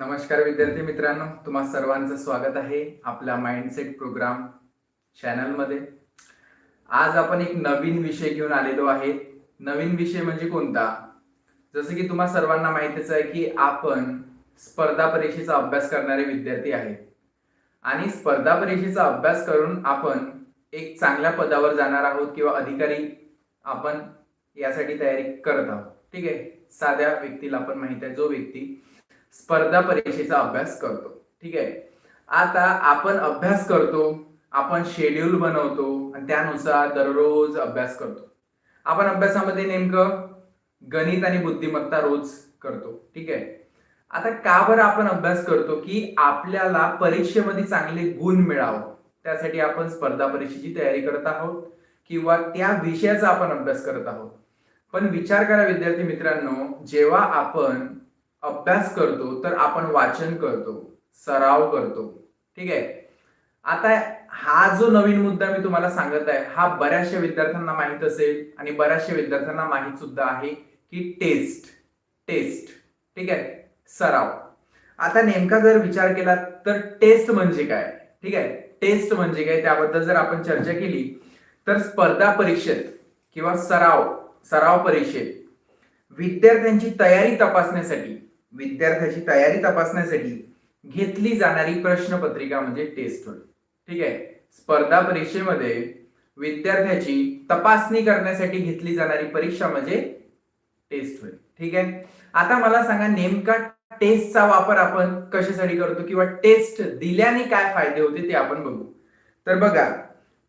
नमस्कार विद्यार्थी मित्रांनो तुम्हा सर्वांचं स्वागत आहे आपल्या माइंडसेट प्रोग्राम चॅनलमध्ये आज आपण एक नवीन विषय घेऊन आलेलो आहे. नवीन विषय म्हणजे कोणता? जसं की तुम्हा सर्वांना माहितीच आहे की आपण स्पर्धा परीक्षेचा अभ्यास करणारे विद्यार्थी आहेत आणि स्पर्धा परीक्षेचा अभ्यास करून आपण एक चांगल्या पदावर जाणार आहोत किंवा अधिकारी आपण यासाठी तयारी करत आहोत. ठीक आहे? साध्या व्यक्तीला आपण माहीत आहे जो व्यक्ती स्पर्धा परीक्षेचा अभ्यास करतो. ठीक आहे? आता आपण अभ्यास करतो आपण शेड्यूल बनवतो आणि त्यानुसार दररोज अभ्यास करतो. आपण अभ्यासामध्ये नेमकं गणित आणि बुद्धिमत्ता रोज करतो. ठीक आहे? आता का बरं आपण अभ्यास करतो की आपल्याला परीक्षेमध्ये चांगले गुण मिळावं? त्यासाठी आपण स्पर्धा परीक्षेची तयारी करत आहोत किंवा त्या विषयाचा आपण अभ्यास करत आहोत. पण विचार करा विद्यार्थी मित्रांनो जेव्हा आपण अभ्यास करतो तर आपण वाचन करतो सराव करतो. ठीक आहे? आता हा जो नवीन मुद्दा मी तुम्हाला सांगत आहे हा बऱ्याचशा विद्यार्थ्यांना माहीत असेल आणि बऱ्याचशा विद्यार्थ्यांना माहीत सुद्धा आहे की टेस्ट टेस्ट. ठीक आहे? सराव. आता नेमका जर विचार केला तर टेस्ट म्हणजे काय? ठीक आहे? टेस्ट म्हणजे काय? त्याबद्दल जर आपण चर्चा केली तर स्पर्धा परीक्षेत किंवा सराव सराव परीक्षेत विद्यार्थ्यांची तयारी तपासण्यासाठी विद्यार्थ्याची तयारी तपासण्यासाठी घेतली जाणारी प्रश्नपत्रिका म्हणजे टेस्ट होय. ठीक आहे? स्पर्धा परीक्षेमध्ये विद्यार्थ्याची तपासणी करण्यासाठी घेतली जाणारी परीक्षा म्हणजे टेस्ट होय. ठीक आहे? आता मला सांगा नेमका टेस्टचा वापर आपण कशासाठी करतो किंवा टेस्ट दिल्याने काय फायदे होते ते आपण बघू. तर बघा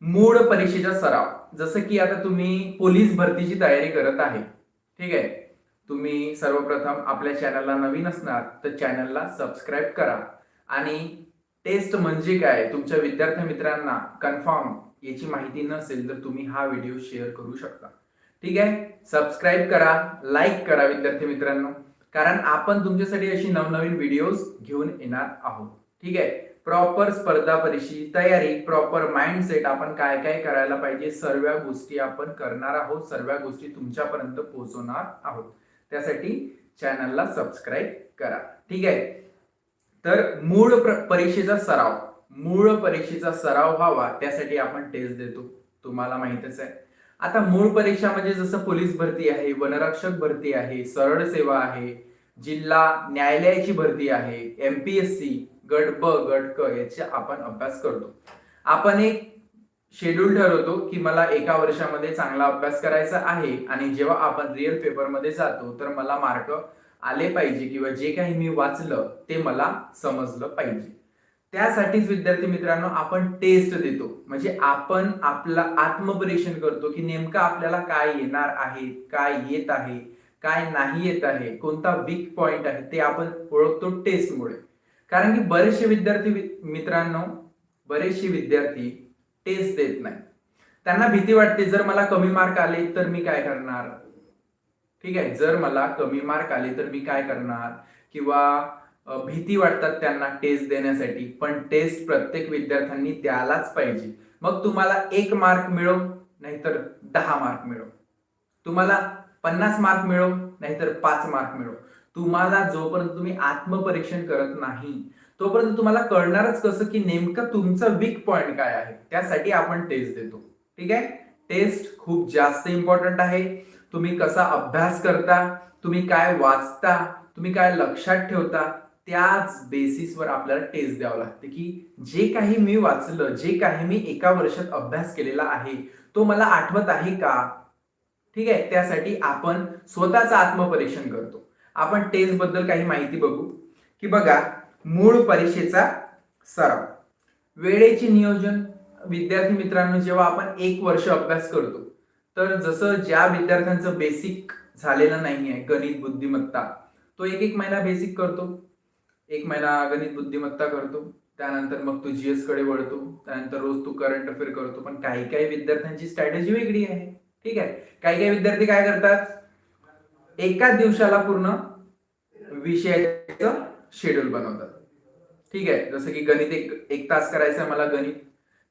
मूळ परीक्षेचा सराव. जसं की आता तुम्ही पोलीस भरतीची तयारी करत आहे. ठीक आहे? तुम्ही सर्वप्रथम आपल्या चॅनलला नवीन असणार तर चॅनलला सबस्क्राईब करा. आणि टेस्ट म्हणजे काय? तुमच्या विद्यार्थी मित्रांना कन्फर्म याची माहिती नसेल तर तुम्ही हा व्हिडिओ शेअर करू शकता. ठीक आहे? सबस्क्राईब करा लाईक करा विद्यार्थी मित्रांनो. कारण आपण तुमच्यासाठी अशी नवनवीन व्हिडिओज घेऊन येणार आहोत. ठीक आहे? प्रॉपर स्पर्धा परीक्षेची तयारी प्रॉपर माइंडसेट आपण काय काय करायला पाहिजे सर्व गोष्टी आपण करणार आहोत सर्व गोष्टी तुमच्यापर्यंत पोहोचवणार आहोत. त्यासाठी चॅनलला सबस्क्राईब करा. ठीक आहे? तर मूळ प्र- परीक्षेचा सराव. मूळ परीक्षेचा सराव व्हावा त्यासाठी आपण टेस्ट देतो. तुम्हाला माहितच आहे. आता मूळ परीक्षा म्हणजे जसं पोलीस भरती आहे वनरक्षक भरती आहे सरळ सेवा आहे जिल्हा न्यायालयाची भरती आहे एमपीएससी गट ब गट क याचा आपण अभ्यास करतो. आपण एक शेड्यूल ठरवतो की मला एका वर्षामध्ये चांगला अभ्यास करायचा आहे आणि जेव्हा आपण रिअल पेपरमध्ये जातो तर मला मार्क आले पाहिजे किंवा जे काही मी वाचलं ते मला समजलं पाहिजे. त्यासाठीच विद्यार्थी मित्रांनो आपण टेस्ट देतो. म्हणजे आपण आपला आत्मपरीक्षण करतो की नेमकं आपल्याला काय येणार आहे काय येत आहे काय नाही येत आहे कोणता वीक पॉइंट आहे ते आपण ओळखतो टेस्टमुळे कारण की बरेचसे विद्यार्थी मित्रांनो बरेचसे विद्यार्थी टेस्ट देत नाही. त्यांना भीती वाटते जर मला कमी मार्क आले तर मी काय करणार? ठीक आहे जर मला कमी मार्क आले तर मी काय करणार? किंवा भीती वाटतात त्यांना टेस्ट देण्यासाठी पण टेस्ट प्रत्येक विद्यार्थ्यांनी द्यायलाच पाहिजे. मग तुम्हाला एक मार्क मिळो नाहीतर दहा मार्क मिळो. तुम्हाला पन्नास मार्क मिळो नाहीतर पाच मार्क मिळो. तुम्हाला जोपर्यंत तुम्ही आत्मपरीक्षण करत नाही तोपर्यंत तुम्हाला कळणारच कसं की नेमकं तुमचं वीक पॉइंट काय आहे? त्यासाठी आपण टेस्ट देतो. ठीक आहे? टेस्ट खूप जास्त इम्पॉर्टंट आहे. तुम्ही कसा अभ्यास करता? तुम्ही काय वाचता? तुम्ही काय लक्षात ठेवता? त्याच बेसिसवर आपल्याला टेस्ट द्यावं लागते की जे काही मी वाचलं जे काही मी एका वर्षात अभ्यास केलेला आहे तो मला आठवत आहे का? ठीक आहे? त्यासाठी आपण स्वतःचं आत्मपरीक्षण करतो. आपण टेस्टबद्दल काही माहिती बघू. की बघा मूळ परीक्षेचा सराव. वेळेचे नियोजन विद्यार्थी मित्रांनो जेव्हा आपण एक वर्ष अभ्यास करतो तर जसं ज्या विद्यार्थ्यांचं बेसिक झालेलं नाही आहे गणित बुद्धिमत्ता तो एक एक महिना बेसिक करतो. एक महिना गणित बुद्धिमत्ता करतो. त्यानंतर मग तू जीएसकडे वळतो. त्यानंतर रोज तू करंट अफेअर करतो. पण काही काही विद्यार्थ्यांची स्ट्रॅटेजी वेगळी आहे. ठीक आहे? काही काही विद्यार्थी काय करतात? एकाच दिवसाला पूर्ण विषयाचं शेड्यूल बनवतात. ठीक आहे? जसं की गणित एक एक तास करायचं आहे मला गणित.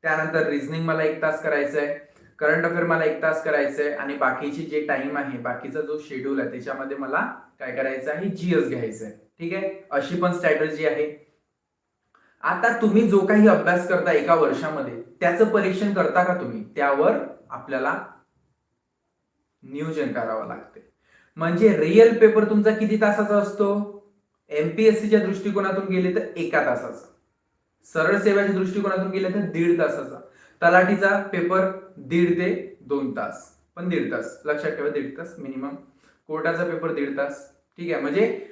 त्यानंतर रिझनिंग मला एक तास करायचं आहे करंट अफेअर मला एक तास करायचं आहे आणि बाकीची जे टाइम आहे बाकीचा जो शेड्यूल आहे त्याच्यामध्ये मला काय करायचं आहे जीएस घ्यायचं आहे ठीक आहे? अशी पण स्ट्रॅटर्जी आहे. आता तुम्ही जो काही अभ्यास करता एका वर्षामध्ये त्याचं परीक्षण करता का तुम्ही? त्यावर आपल्याला नियोजन करावं लागते. म्हणजे रिअल पेपर तुमचा किती तासाचा असतो? एमपीएससीच्या दृष्टिकोनातून गेले तर एका तासाचा. सरळ सेवाच्या दृष्टिकोनातून गेले तर दीड तासाचा. तलाठीचा पेपर दीड ते दोन तास. पण दीड तास. लक्षात ठेवा दीड तास मिनिमम कोर्टाचा पेपर दीड तास. ठीक आहे? म्हणजे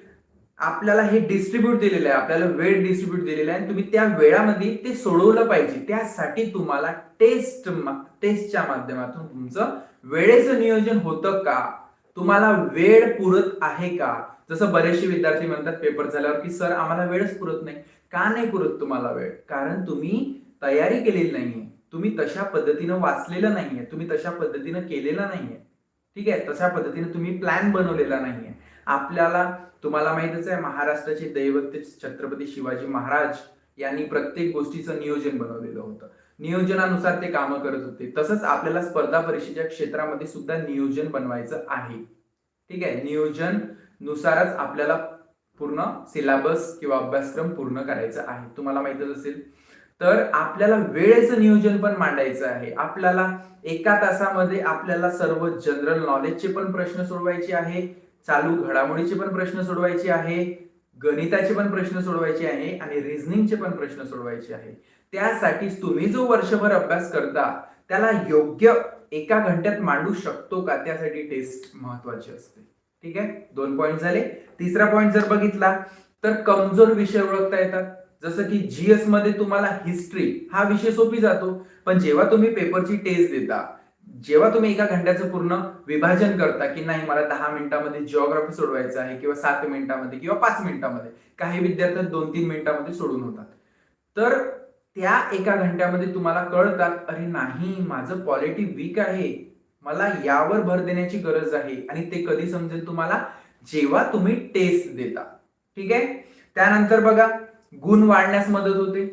आपल्याला हे डिस्ट्रीब्यूट दिलेलं आहे. आपल्याला वेळ डिस्ट्रीब्यूट दिलेला आहे. तुम्ही त्या वेळामध्ये ते सोडवलं पाहिजे. त्यासाठी तुम्हाला टेस्ट टेस्टच्या माध्यमातून तुमचं वेळेचं नियोजन होतं का? तुम्हाला वेळ पुरत आहे का? जसं बरेचसे विद्यार्थी म्हणतात पेपर झाल्यावर की सर आम्हाला वेळच पुरत नाही. का नाही पुरत तुम्हाला वेळ? कारण तुम्ही तयारी केलेली नाहीये. तुम्ही तशा पद्धतीनं वाचलेलं नाहीये. तुम्ही तशा पद्धतीनं केलेलं नाहीये. ठीक आहे? तशा पद्धतीने तुम्ही प्लॅन बनवलेला नाहीये. आपल्याला तुम्हाला माहितच आहे महाराष्ट्राचे दैवत छत्रपती शिवाजी महाराज यांनी प्रत्येक गोष्टीचं नियोजन बनवलेलं होतं. नियोजनानुसार ते कामं करत होते. तसंच आपल्याला स्पर्धा परीक्षेच्या क्षेत्रामध्ये सुद्धा नियोजन बनवायचं आहे. ठीक आहे? नियोजन नुसारच आपल्याला पूर्ण सिलेबस किंवा अभ्यासक्रम पूर्ण करायचा आहे. तुम्हाला माहितच असेल. तर आपल्याला वेळेचं नियोजन पण मांडायचं आहे. आपल्याला एका तासामध्ये आपल्याला सर्व जनरल नॉलेजचे पण प्रश्न सोडवायचे आहे. चालू घडामोडीचे पण प्रश्न सोडवायचे आहे. गणिताचे पण प्रश्न सोडवायचे आहे आणि रिझनिंगचे पण प्रश्न सोडवायचे आहे. त्यासाठीच तुम्ही जो वर्षभर अभ्यास करता त्याला योग्य एका घंट्यात मांडू शकतो का? त्यासाठी टेस्ट महत्वाची असते. ठीक आहे? दोन पॉईंट झाले. तिसरा पॉईंट जर बघितला तर कमजोर विषय ओळखता येतात. जसं की जीएसमध्ये तुम्हाला हिस्ट्री हा विषय सोपी जातो पण जेव्हा तुम्ही पेपरची टेस्ट देता जेव्हा तुम्ही एका घंट्याचं पूर्ण विभाजन करता की नाही मला दहा मिनिटांमध्ये जिओग्राफी सोडवायचं आहे किंवा सात मिनिटामध्ये किंवा पाच मिनिटांमध्ये काही विद्यार्थी दोन तीन मिनिटांमध्ये सोडून होतात. तर त्या एका घंट्यामध्ये तुम्हाला कळतात अरे नाही माझं क्वालिटी वीक आहे. मला यावर भर देण्याची गरज आहे. आणि ते कधी समजेल तुम्हाला? जेव्हा तुम्ही टेस्ट देता. ठीक आहे? त्यानंतर बघा गुण वाढण्यास मदत होते.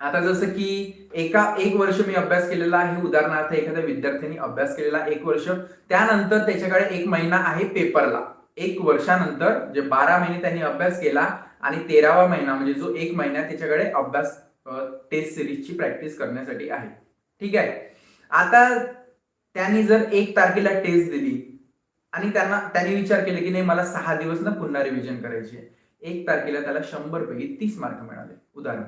आता जसं की एका एक वर्ष मी अभ्यास केलेला आहे. उदाहरणार्थ एखाद्या विद्यार्थ्यांनी अभ्यास केलेला एक वर्ष. त्यानंतर त्याच्याकडे एक महिना आहे पेपरला. एक वर्षानंतर जे बारा महिने त्यांनी अभ्यास केला आणि तेरावा महिना म्हणजे जो एक महिना त्याच्याकडे अभ्यास टेस्ट सिरीजची प्रॅक्टिस करण्यासाठी आहे. ठीक आहे? आता त्यांनी जर एक तारखेला टेस्ट दिली आणि त्यांना त्यांनी विचार केले की नाही मला सहा दिवस ना पुन्हा रिव्हिजन करायची आहे. एक तारखेला त्याला शंभर पैकी तीस मार्क मिळाले. उदाहरण.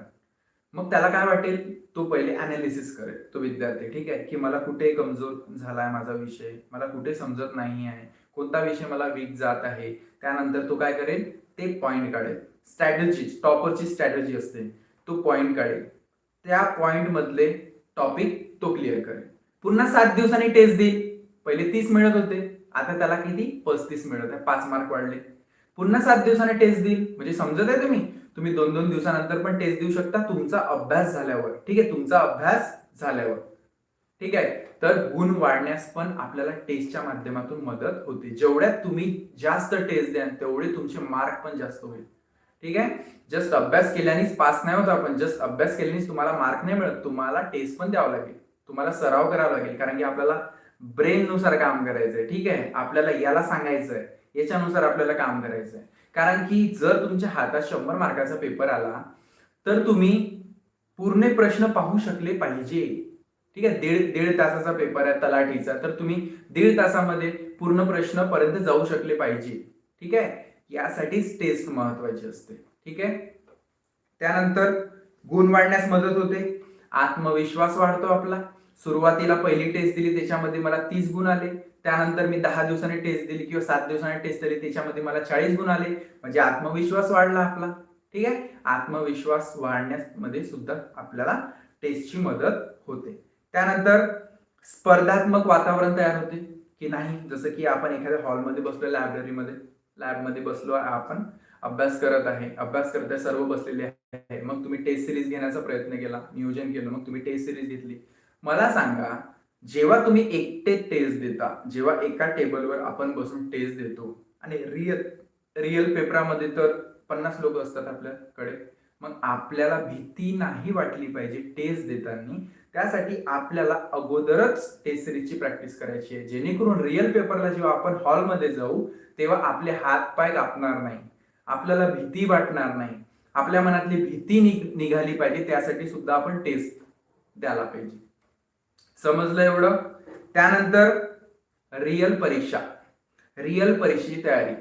मग त्याला काय वाटेल? तो पहिले अनालिसिस करेल. तो विद्यार्थी ठीक आहे? की मला कुठे कमजोर झाला आहे माझा विषय? मला कुठे समजत नाही आहे? कोणता विषय मला वीक जात आहे? त्यानंतर तो काय करेल? ते पॉइंट काढेल. स्ट्रॅटजी टॉपरची स्ट्रॅटजी असते. तो पॉइंट काढेल. त्या पॉइंटमधले टॉपिक तो क्लिअर करेल. पुन्हा सात दिवसांनी टेस्ट देईल. पहिले तीस मिळत होते. आता त्याला किती? पस्तीस मिळत आहे. पाच मार्क वाढले. पुन्हा सात दिवसाने टेस्ट देईल. म्हणजे समजत आहे तुम्ही? तुम्ही दोन दोन दिवसानंतर पण टेस्ट देऊ शकता. तुमचा अभ्यास झाल्यावर. ठीक आहे? तुमचा अभ्यास झाल्यावर. ठीक आहे? तर गुण वाढण्यास पण आपल्याला टेस्टच्या माध्यमातून मदत होते. जेवढ्यात तुम्ही जास्त टेस्ट द्याल तेवढे तुमचे मार्क पण जास्त होईल. ठीक आहे? जस्ट अभ्यास केल्यानेच पास नाही होत आपण. जस्ट अभ्यास केल्यानेच तुम्हाला मार्क नाही मिळत. तुम्हाला टेस्ट पण द्यावं लागेल. तुम्हाला सराव करावा लागेल. कारण की आपल्याला ब्रेननुसार काम करायचंय. ठीक आहे? आपल्याला याला सांगायचंय. याच्यानुसार आपल्याला काम करायचंय. कारण की जर तुमच्या हातात शंभर मार्काचा पेपर आला तर तुम्ही पूर्ण प्रश्न पाहू शकले पाहिजे. ठीक आहे? दीड दीड तासाचा पेपर आहे तलाठीचा. तर तुम्ही दीड तासामध्ये पूर्ण प्रश्न पर्यंत जाऊ शकले पाहिजे. ठीक आहे? यासाठीच टेस्ट महत्वाची असते. ठीक आहे? त्यानंतर गुण वाढण्यास मदत होते. आत्मविश्वास वाढतो आपला. सुरुवातीला पहिली टेस्ट दिली त्याच्यामध्ये मला तीस गुण आले. त्यानंतर मी दहा दिवसांनी टेस्ट दिली किंवा सात दिवसांनी टेस्ट दिली त्याच्यामध्ये मला चाळीस गुण आले. म्हणजे आत्मविश्वास वाढला आपला. ठीक आहे? आत्मविश्वास वाढण्यामध्ये सुद्धा आपल्याला टेस्टची मदत होते. त्यानंतर स्पर्धात्मक वातावरण तयार होते. की नाही जसं की आपण एखाद्या हॉलमध्ये बसलो लायब्ररीमध्ये लॅबमध्ये बसलो आपण. अभ्यास करत आहे. अभ्यास करत आहे सर्व बसलेले आहे. मग तुम्ही टेस्ट सिरीज घेण्याचा प्रयत्न केला. नियोजन केलं. मग तुम्ही टेस्ट सिरीज घेतली. मला सांगा जेव्हा तुम्ही एकटे टेस्ट देता जेव्हा एका टेबलवर आपण बसून टेस्ट देतो आणि रिअल रिअल पेपरामध्ये तर पन्नास लोक असतात आपल्याकडे मग आपल्याला भीती नाही वाटली पाहिजे टेस्ट देताना. त्यासाठी आपल्याला अगोदरच टेस्ट सिरीजची प्रॅक्टिस करायची आहे. जेणेकरून रिअल पेपरला जेव्हा आपण हॉलमध्ये जाऊ तेव्हा आपले हात पाय कापणार नाही. आपल्याला भीती वाटणार नाही. आपल्या मनातली भीती निघ- निघाली पाहिजे. त्यासाठी सुद्धा आपण टेस्ट द्यायला पाहिजे. समजलं एवढं? त्यानंतर रिअल परीक्षा. रिअल परीक्षेची तयारी.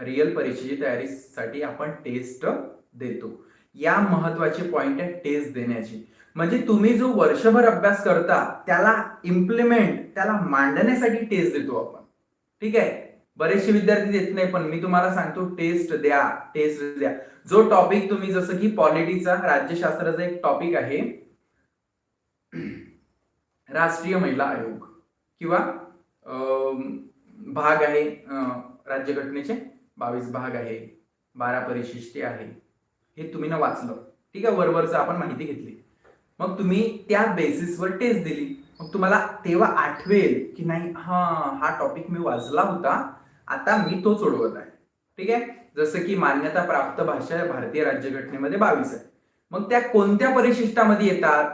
रिअल परीक्षेची तयारीसाठी आपण टेस्ट देतो. या महत्त्वाचे पॉइंट आहे टेस्ट देण्याची. म्हणजे तुम्ही जो वर्षभर अभ्यास करता त्याला इम्प्लिमेंट त्याला मांडण्यासाठी टेस्ट देतो आपण. ठीक आहे? बरेचसे विद्यार्थी देत नाही पण मी तुम्हाला सांगतो टेस्ट द्या टेस्ट द्या. जो टॉपिक तुम्ही जसं की पॉलिटीचा राज्यशास्त्राचा एक टॉपिक आहे राष्ट्रीय महिला आयोग. किंवा भाग आहे राज्यघटनेचे बावीस भाग आहे बारा परिशिष्टे आहे. हे तुम्ही ना वाचलं. ठीक आहे वरवरचं आपण माहिती घेतली. मग तुम्ही त्या बेसिसवर टेस्ट दिली. मग तुम्हाला तेव्हा आठवेल की नाही हा हा टॉपिक मी वाचला होता. आता मी तो सोडवत आहे. ठीक आहे? जसं की मान्यता प्राप्त भाषा भारतीय राज्यघटनेमध्ये बावीस आहे. मग त्या कोणत्या परिशिष्टामध्ये येतात?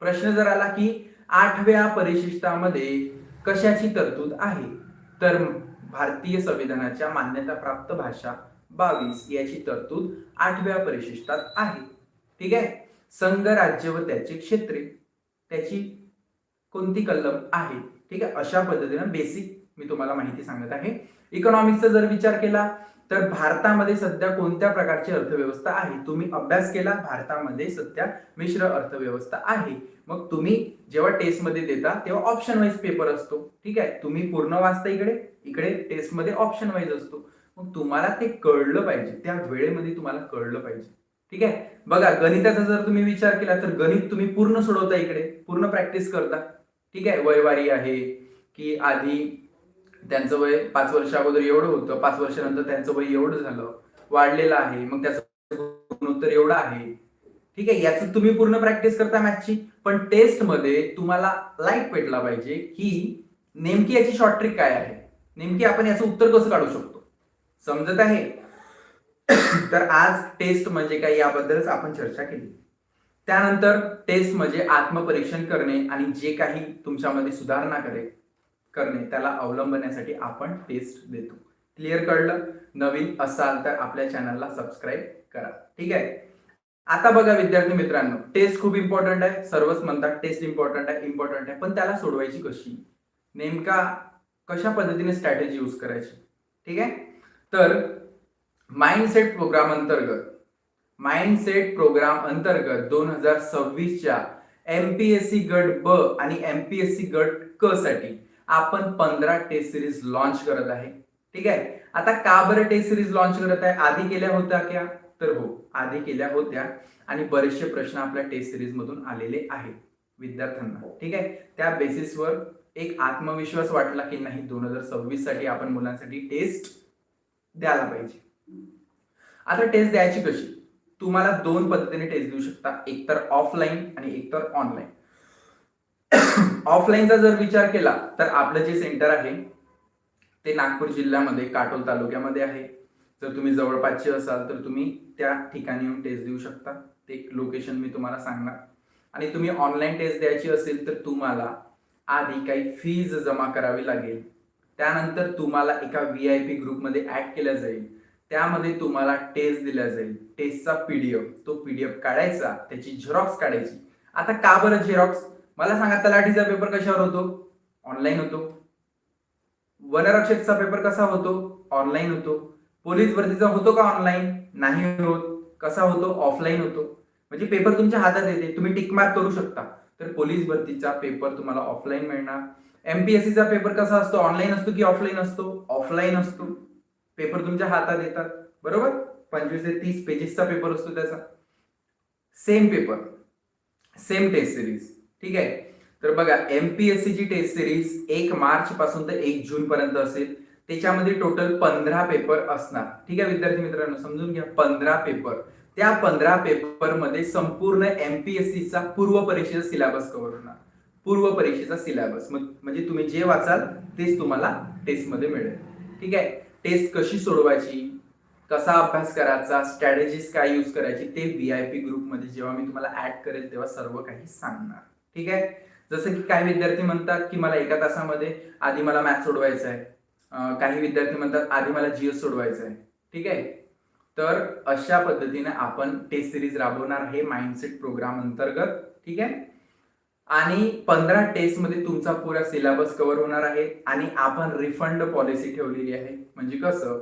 प्रश्न जर आला की आठव्या परिशिष्टामध्ये कशाची तरतूद आहे? तर भारतीय संविधानाच्या मान्यता प्राप्त भाषा बावीस याची तरतूद आठव्या परिशिष्टात आहे. ठीक आहे? संघ राज्य व त्याचे क्षेत्रे. त्याची कोणती कलम आहे? ठीक आहे? अशा पद्धतीनं बेसिक मी तुम्हाला माहिती सांगत आहे. इकॉनॉमिक्सचा जर विचार केला तर भारतामध्ये सध्या कोणत्या प्रकारची अर्थव्यवस्था आहे? तुम्ही अभ्यास केला भारतामध्ये सध्या मिश्र अर्थव्यवस्था आहे. मग तुम्ही जेव्हा टेस्टमध्ये देता तेव्हा ऑप्शन वाईज पेपर असतो. ठीक आहे? तुम्ही पूर्ण वाचता इकडे इकडे टेस्टमध्ये ऑप्शन वाईज असतो. मग तुम्हाला ते कळलं पाहिजे. त्या वेळेमध्ये तुम्हाला कळलं पाहिजे. ठीक आहे? बघा गणिताचा जर तुम्ही विचार केला तर गणित तुम्ही पूर्ण सोडवता इकडे. पूर्ण प्रॅक्टिस करता. ठीक आहे? वयवारी आहे की आधी त्यांचं वय पाच वर्ष अगोदर एवढं होतं पाच वर्षानंतर त्यांचं वय एवढं झालं वाढलेलं आहे मग त्याचं गुणोत्तर एवढं आहे. ठीक आहे? याचं तुम्ही पूर्ण प्रॅक्टिस करता मॅथची पण टेस्टमध्ये तुम्हाला लाइट पेटला पाहिजे की नेमकी याची शॉर्ट ट्रिक काय आहे? नेमकी आपण याचं उत्तर कसं काढू शकतो? समजत आहे? तर आज टेस्ट म्हणजे काय याबद्दलच आपण चर्चा केली. त्यानंतर टेस्ट म्हणजे आत्मपरीक्षण करणे आणि जे काही तुमच्यामध्ये सुधारणा करे करणे त्याला अवलंबण्यासाठी आपण टेस्ट देतो. क्लिअर कळलं? नवीन असाल तर आपल्या चॅनलला सबस्क्राईब करा. ठीक आहे? आता बघा विद्यार्थी मित्रांनो टेस्ट खूप इम्पॉर्टंट आहे. सर्वच म्हणतात टेस्ट इम्पॉर्टंट आहे इम्पॉर्टंट आहे. पण त्याला सोडवायची कशी? नेमका कशा पद्धतीने स्ट्रॅटेजी यूज करायची? ठीक आहे? तर माइंडसेट प्रोग्राम अंतर्गत माइंडसेट प्रोग्राम अंतर्गत दोन हजार सव्वीसच्या एमपीएससी गट ब आणि एमपीएससी गट क साठी आपण पंधरा टेस्ट सिरीज लॉन्च करत आहे. ठीक आहे? आता का बरं टेस्ट सिरीज लॉन्च करत आहे? आधी केल्या होत्या क्या? तर हो आधी केल्या होत्या आणि बरेचसे प्रश्न आपल्या टेस्ट सिरीज मधून आलेले आहेत विद्यार्थ्यांना. ठीक आहे? त्या बेसिसवर एक आत्मविश्वास वाटला की नाही दोन हजार सव्वीससाठी आपण मुलांसाठी टेस्ट द्यायला पाहिजे. आता टेस्ट द्यायची कशी? तुम्हाला दोन पद्धतीने टेस्ट देऊ शकता. एक तर ऑफलाईन आणि एक तर ऑनलाईन ऑफलाईनचा जर विचार केला तर आपलं जे सेंटर आहे ते नागपूर जिल्ह्यामध्ये काटोल तालुक्यामध्ये आहे. जर तुम्ही जवळपासचे असाल तर तुम्ही त्या ठिकाणी येऊन टेस्ट देऊ शकता. ते लोकेशन मी तुम्हाला सांगणार. आणि तुम्ही ऑनलाईन टेस्ट द्यायची असेल तर तुम्हाला आधी काही फीज जमा करावी लागेल. त्यानंतर तुम्हाला एका व्ही आय पी ग्रुपमध्ये ऍड केलं जाईल. त्यामध्ये तुम्हाला टेस्ट दिला जाईल. टेस्टचा पीडीएफ तो पीडीएफ काढायचा त्याची झेरॉक्स काढायची. आता का बरं झेरॉक्स मला सांगा तलाठीचा पेपर कशावर होतो? ऑनलाईन होतो. वनरक्षकचा पेपर कसा होतो? ऑनलाईन होतो. पोलीस भरतीचा होतो का ऑनलाईन नाही होत. कसा होतो? ऑफलाईन होतो. म्हणजे पेपर तुमच्या हातात येते. तुम्ही टिक मार्क करू शकता. तर पोलीस भरतीचा पेपर तुम्हाला ऑफलाईन मिळणार. एमपीएससीचा पेपर कसा असतो? ऑनलाईन असतो की ऑफलाईन असतो? ऑफलाईन असतो. पेपर तुमच्या हातात येतात. बरोबर? पंचवीस ते तीस पेजेसचा पेपर असतो त्याचा. Same paper same test series ठीक आहे? तर बघा एमपीएससी ची टेस्ट सिरीज एक मार्च पासून तर एक जून पर्यंत असेल. त्याच्यामध्ये टोटल पंधरा पेपर असणार. ठीक आहे विद्यार्थी मित्रांनो? समजून घ्या. पंधरा पेपर त्या पंधरा पेपरमध्ये संपूर्ण एमपीएससी चा पूर्व परीक्षेचा सिलेबस कव्हर होणार. पूर्व परीक्षेचा सिलेबस म्हणजे तुम्ही जे वाचाल तेच तुम्हाला टेस्टमध्ये मिळेल. ठीक आहे? टेस्ट कशी सोडवायची? कसा अभ्यास करायचा? स्ट्रॅटेजीज काय यूज करायची? ते व्ही आय पी ग्रुपमध्ये जेव्हा मी तुम्हाला ऍड करेल तेव्हा सर्व काही सांगणार. ठीक आहे? जसं की काही विद्यार्थी म्हणतात की मला एका तासामध्ये आधी मला मॅथ सोडवायचं आहे. काही विद्यार्थी म्हणतात आधी मला जीएस सोडवायचं आहे. ठीक आहे? तर अशा पद्धतीने आपण टेस्ट सिरीज राबवणार हे माइंडसेट प्रोग्राम अंतर्गत. ठीक आहे? आणि पंधरा टेस्टमध्ये तुमचा पुरा सिलेबस कव्हर होणार आहे आणि आपण रिफंड पॉलिसी ठेवलेली आहे. म्हणजे कसं?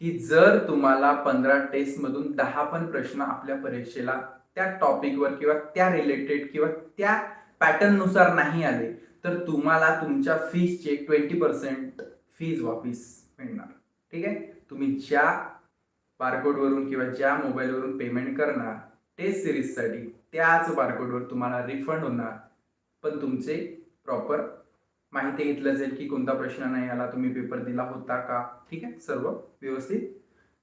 की जर तुम्हाला पंधरा टेस्टमधून दहा पण प्रश्न आपल्या परीक्षेला त्या टॉपिकवर किंवा त्या रिलेटेड किंवा त्या पॅटर्ननुसार नाही आले तर तुम्हाला तुमच्या फीसचे ट्वेंटी पर्सेंट फीज वापिस मिळणार. ठीक आहे? तुम्ही ज्या बारकोडवरून किंवा ज्या मोबाईलवरून पेमेंट करणार टेस्ट सिरीजसाठी त्याच बारकोडवर तुम्हाला रिफंड होणार. पण तुमचे प्रॉपर माहिती घेतलं जाईल की कोणता प्रश्न नाही आला तुम्ही पेपर दिला होता का? ठीक आहे? सर्व व्यवस्थित.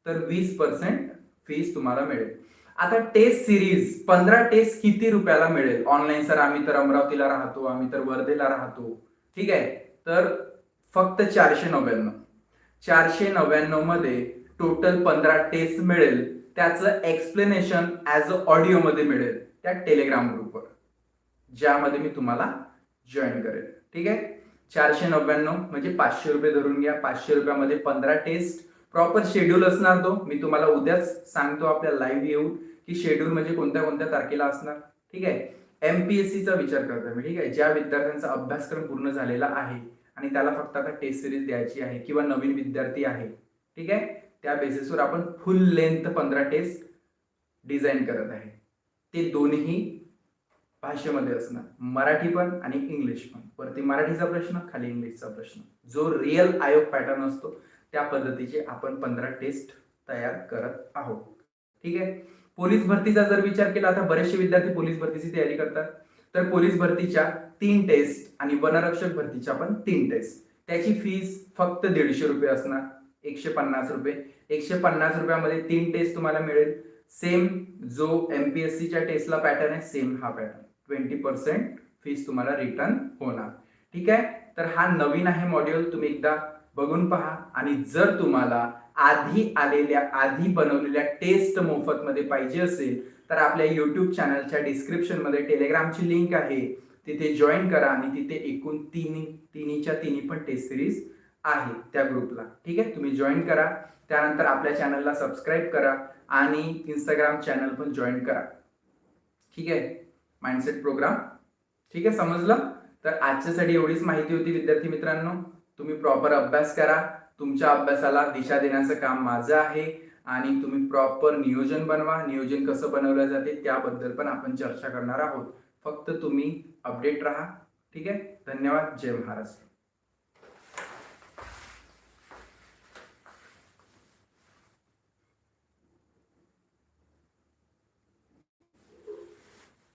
तर वीस पर्सेंट फीस तुम्हाला मिळेल. आता टेस्ट सिरीज पंधरा टेस्ट किती रुपयाला मिळेल? ऑनलाईन सर आम्ही तर अमरावतीला राहतो आम्ही तर वर्धेला राहतो. ठीक आहे? तर फक्त चारशे नव्याण्णव. चारशे नव्याण्णवमध्ये टोटल पंधरा टेस्ट मिळेल. त्याचं एक्सप्लेनेशन ऍज अ ऑडिओमध्ये मिळेल. त्या टेलिग्राम ग्रुपवर ज्यामध्ये मी तुम्हाला जॉईन करेल. ठीक आहे? चारशे नव्याण्णव म्हणजे पाचशे रुपये धरून घ्या. पाचशे रुपयामध्ये पंधरा टेस्ट प्रॉपर शेड्यूल असणार तो. मी तुम्हाला उद्याच सांगतो आपल्या लाईव्ह येऊन की शेड्यूल म्हणजे कोणत्या कोणत्या तारखेला असणार. ठीक आहे? एम पी एस सीचा विचार करतो मी. ठीक आहे? ज्या विद्यार्थ्यांचा अभ्यासक्रम पूर्ण झालेला आहे आणि त्याला फक्त आता टेस्ट सिरीज द्यायची आहे किंवा नवीन विद्यार्थी आहे. ठीक आहे? त्या बेसिसवर आपण फुल लेंथ पंधरा टेस्ट डिझाईन करत आहे. ते दोन्ही भाषेमध्ये असणार. मराठी पण आणि इंग्लिश पण. वरती मराठीचा प्रश्न खाली इंग्लिशचा प्रश्न. जो रिअल आयोग पॅटर्न असतो त्या पद्धतीचे आपण पंधरा टेस्ट तयार करत आहोत. ठीक आहे? पोलीस भरतीचा जर विचार केला आता बरेचसे विद्यार्थी पोलीस भरतीची तयारी करतात. तर पोलीस भरतीच्या तीन टेस्ट आणि वनरक्षक भरतीच्या पण तीन टेस्ट त्याची फीस फक्त दीडशे रुपये असणार. एकशे पन्नास रुपये. एकशे पन्नास रुपयामध्ये तीन टेस्ट तुम्हाला मिळेल. सेम जो एमपीएससीच्या टेस्टला पॅटर्न आहे सेम हा पॅटर्न ट्वेंटी पर्सेंट फीस तुम्हाला रिटर्न होणार. ठीक आहे? तर हा नवीन आहे मॉड्यूल तुम्ही एकदा बघून पहा. आणि जर तुम्हाला आधी आलेल्या आधी बनवलेल्या टेस्ट मोफत मध्ये पाहिजे असेल तर आपल्या युट्यूब चॅनलच्या डिस्क्रिप्शनमध्ये टेलिग्रामची लिंक आहे. तिथे जॉईन करा आणि तिथे एकूण तिन्ही तिन्हीच्या तिन्ही पण टेस्ट सिरीज आहे त्या ग्रुपला ठीक आहे? तुम्ही जॉईन करा. त्यानंतर आपल्या चॅनलला सबस्क्राईब करा आणि इंस्टाग्राम चॅनल पण जॉईन करा. ठीक आहे? माइंडसेट प्रोग्राम ठीक आहे समजलं? तर आजच्यासाठी एवढीच माहिती होती विद्यार्थी मित्रांनो. तुम्ही प्रॉपर अभ्यास करा. तुमच्या अभ्यासाला दिशा देण्याचं काम माझं आहे आणि तुम्ही प्रॉपर नियोजन बनवा. नियोजन कसं बनवलं जाते त्याबद्दल पण आपण चर्चा करणार आहोत. फक्त तुम्ही अपडेट राहा. ठीक आहे? धन्यवाद. जय महाराज